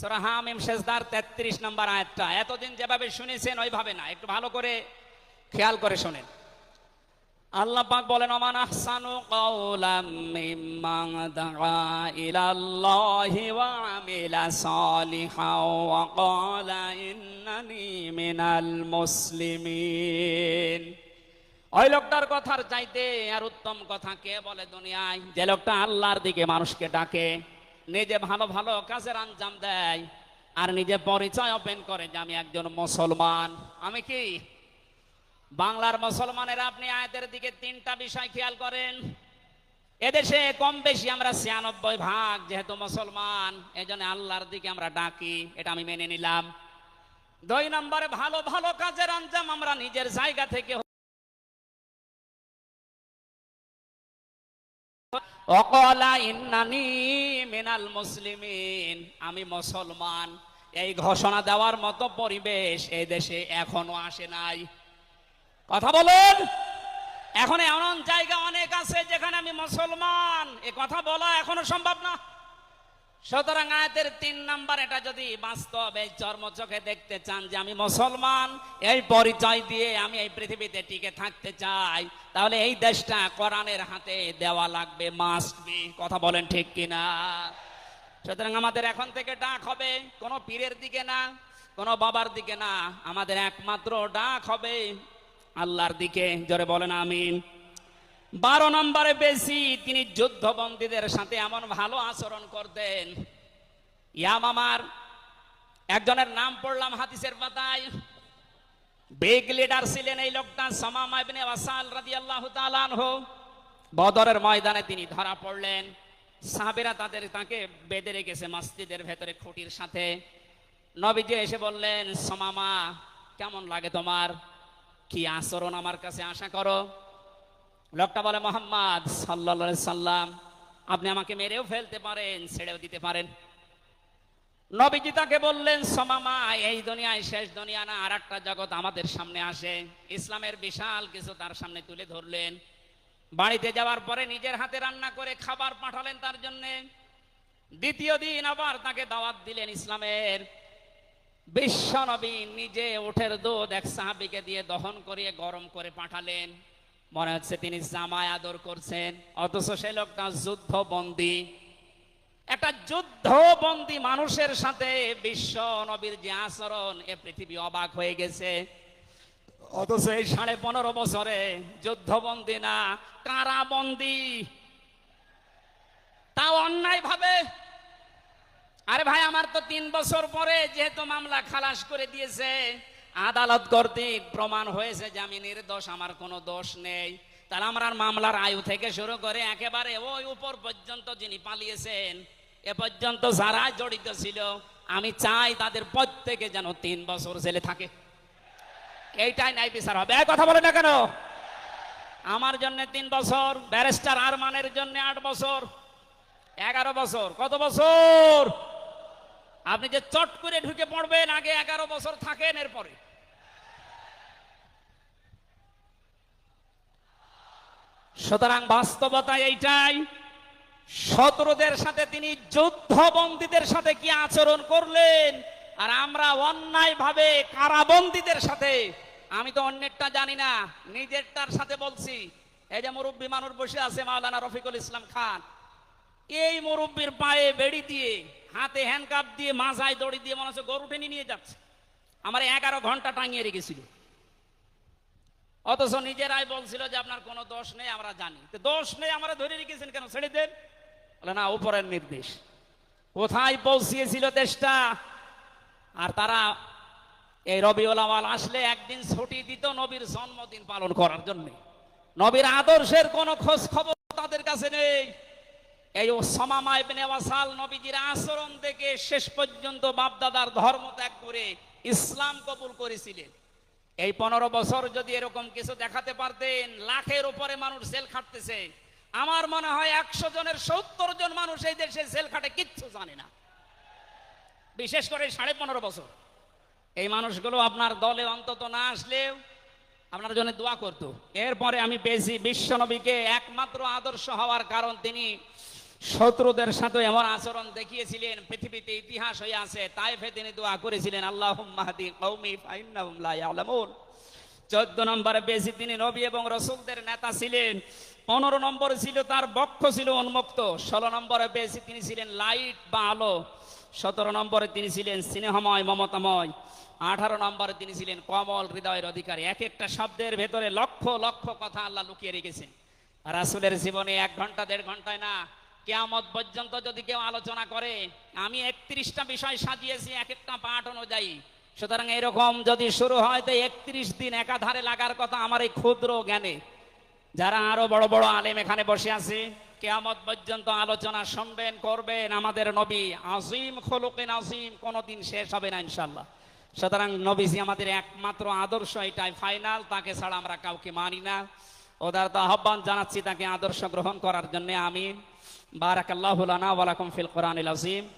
সূরা হামিম শেষদার 33 নম্বর আয়াতটা। এতদিন যেভাবে শুনেছেন, ওইভাবে না। একটু ভালো করে খেয়াল করে শুনেন। আল্লাহ পাক বলেন, ওমান আহসানু কাওলাম মিম্মান দাআ ইলাল্লাহি ওয়া আমিলা সালিহান ওয়া ক্বালা ইন্নানি মিনাল মুসলিমিন। ওই লোকটার কথার চাইতে আর উত্তম কথা কে বলে দুনিয়ায়? যে লোকটা আল্লাহর দিকে মানুষকে ডাকে। নিজে ভালো ভালো কাজের আঞ্জাম দেয় আর নিজে পরিচয় ওপেন করে যে আমি একজন মুসলমান। আমি কি? বাংলার মুসলমানেরা আপনি আয়াতের দিকে তিনটা বিষয় খেয়াল করেন। এদেশে কম বেশি আমরা ছিয়ানব্বই ভাগ যেহেতু মুসলমান এই জন্য আল্লাহর দিকে আমরা ডাকি, এটা আমি মেনে নিলাম। দুই নম্বরে ভালো ভালো কাজের আঞ্জাম আমরা নিজের জায়গা থেকে অকলা ইন্নানি মুসলিমিন। আমি মুসলমান। এই ঘোষণা দেওয়ার মতো পরিবেশ এই দেশে এখনও আসে নাই। কথা বলুন। এখন এমন জায়গা অনেক আছে যেখানে আমি মুসলমান। এ কথা বলা এখনও সম্ভব না। সুতরাং আয়াতের তিন নাম্বার, এটা যদি বাস্তব এই চর্মচোখে দেখতে চান যে আমি মুসলমান, এই পরিচয় দিয়ে আমি এই পৃথিবীতে টিকে থাকতে চাই, তাহলে এই দেশটা কোরআনের হাতে দেওয়া লাগবে মাস্ট বি কথা বলেন ঠিক কিনা? সুতরাং আমাদের এখন থেকে ডাক হবে, কোনো পীরের দিকে না, কোনো বাবার দিকে না, আমাদের একমাত্র ডাক হবে আল্লাহর দিকে। জোরে বলেন আমিন। বারো নম্বরে বেশি, তিনি যুদ্ধবন্দীদের সাথে এমন ভালো আচরণ করতেন। ইয়ামামার একজনের নাম পড়লাম হাদিসের পাতায়। বিগ লিডার ছিলেন এই লোকটা, সামামা বদরের ময়দানে তিনি ধরা পড়লেন। সাহাবেরা তাদের, তাকে বেঁধে রেখেছে মসজিদের ভেতরে খুঁটির সাথে। নবীজি এসে বললেন, সমামা, কেমন লাগে তোমার? কি আচরণ আমার কাছে আশা করো? লোকটা বলে, মোহাম্মদ সাল্লা সাল্লাম, আপনি আমাকে মেরেও ফেলতে পারেন, ছেড়েও দিতে পারেন। নবীজি তাকে বললেন সমামা এই দুনিয়ায় শেষ দুনিয়া না আর একটা জগৎ আমাদের সামনে আসে। ইসলামের বিশাল কিছু তার সামনে তুলে ধরলেন। বাড়িতে যাওয়ার পরে নিজের হাতে রান্না করে খাবার পাঠালেন তার জন্যে। দ্বিতীয় দিন আবার তাকে দাওয়াত দিলেন ইসলামের। বিশ্ব নবী নিজে উঠের দুধ এক সাহাবিকে দিয়ে দহন করিয়ে গরম করে পাঠালেন। মনে হচ্ছে তিনি জামায় আদর করছেন। অথচ সে লোকটা যুদ্ধ বন্দী একটা যুদ্ধ বন্দী মানুষের সাথে বিশ্ব নবীর যে আচরণ, এ পৃথিবী অবাক হয়ে গেছে। অথচ এই সাড়ে পনেরো বছরে যুদ্ধবন্দী না, কারাবন্দী। তাও অন্যায় ভাবে আরে ভাই, আমার তো তিন বছর পরে যেহেতু মামলা খালাস করে দিয়েছে আদালত কর্তৃক প্রমাণ হয়েছে যে আমি নির্দোষ, আমার কোনো দোষ নেই। তাহলে আমার মামলার আয়ু থেকে শুরু করে একেবারে ওই উপর পর্যন্ত যিনি পালিয়েছেন, এ পর্যন্ত যারা জড়িত ছিল, আমি চাই তাদের প্রত্যেকে যেন তিন বছর জেলে থাকে। এইটাই নাই বিচার হবে। কথা বলে না কেন? আমার জন্য তিন বছর, ব্যারিস্টার আরমানের জন্য আট বছর, এগারো বছর, কত বছর? আপনি যে চট করে ঢুকে পড়বেন, আগে এগারো বছর থাকেন এরপরে। সুতরাং বাস্তবতা এইটাই, শত্রুদের সাথে তিনি যুদ্ধবন্দীদের সাথে কি আচরণ করলেন, আর আমরা অন্যায় ভাবে কারাবন্দীদের সাথে, আমি তো অন্যেরটা জানি না, নিজেরটার সাথে বলছি। এই যে মুরব্বী মানুষ বসে আছে, মাওলানা রফিকুল ইসলাম খান এই মুরব্বীর পায়ে বেড়ি দিয়ে, হাতে হ্যান্ডকাপ দিয়ে মাথায় দড়ি দিয়ে মনে হচ্ছে গরু টেনে নিয়ে যাচ্ছে। আমার এগারো ঘণ্টা টাঙিয়ে রেখেছিল। অথচ নিজেরাই বলছিল যে, আপনার কোনো দোষ নেই, আমরা জানি। তো দোষ নেই, আমরা ধরে রেখেছেন কেন? ছেড়ে দেন। বলে, না, উপরের নির্দেশ। কোথায় পৌঁছিয়েছিল দেশটা? আর তারা এই রবিউল আওয়াল আসলে একদিন ছুটি দিত নবীর জন্মদিন পালন করার জন্য। নবীর আদর্শের কোনো খোঁজ খবর তাদের কাছে নেই। এই ওসামা ইবনে ওয়াসাল নবীজির আচরণ থেকে শেষ পর্যন্ত বাপদাদার ধর্ম ত্যাগ করে ইসলাম কবুল করেছিলেন। এই পনেরো বছর যদি এরকম কিছু দেখাতে পারতেন, লাখের উপরে মানুষ জেল খাটতেছে। আমার মনে হয় একশো জনের সত্তর জন মানুষ এই দেশে জেল খাটে, কিচ্ছু জানে না। বিশেষ করে সাড়ে পনেরো বছর। এই মানুষগুলো আপনার দলে অন্তত না আসলেও আপনার জন্য দোয়া করতো। এরপরে আমি পেয়েছি বিশ্বনবীকে একমাত্র আদর্শ হওয়ার কারণ তিনি শত্রুদের সাথে এমন আচরণ দেখিয়েছিলেন, পৃথিবীতে ইতিহাস হয়ে আছে তাই ফে তিনি দোয়া করেছিলেন আল্লাহ মাহদি কৌমি চোদ্দ নম্বরে বেশি তিনি নবী এবং রসুলদের নেতা ছিলেন, পনেরো নম্বরে ছিল তার বক্ষ ছিল উন্মুক্ত, ষোলো নম্বরে বেশি তিনি ছিলেন লাইট বা আলো, সতেরো নম্বরে তিনি ছিলেন স্নেহময়, মমতাময়, আঠারো নম্বরে তিনি ছিলেন কমল, হৃদয়ের অধিকারী। এক একটা শব্দের ভেতরে লক্ষ লক্ষ কথা আল্লাহ লুকিয়ে রেখেছেন। রাসুলের জীবনে এক ঘণ্টা, দেড় ঘন্টায় না কেয়ামত পর্যন্ত যদি কেউ আলোচনা করে, আমি একত্রিশটা বিষয় সাজিয়েছি এক একটা পাঠ অনুযায়ী। সুতরাং এরকম যদি শুরু হয়, তো একত্রিশ দিন একাধারে লাগার কথা আমার এই ক্ষুদ্র জ্ঞানে। যারা আরও বড় বড় আলেম এখানে বসে আছে, কেয়ামত পর্যন্ত আলোচনা শুনবেন, করবেন আমাদের নবী। আজিম খলুকেন আজিম, কোনোদিন শেষ হবে না ইনশাল্লাহ সুতরাং নবীজি আমাদের একমাত্র আদর্শ, এটাই ফাইনাল, তাকে ছাড়া আমরা কাউকে মানি না। ওদার তো আহ্বান জানাচ্ছি তাকে আদর্শ গ্রহণ করার জন্য আমি بارك الله لنا ولكم في القرآن العظيم.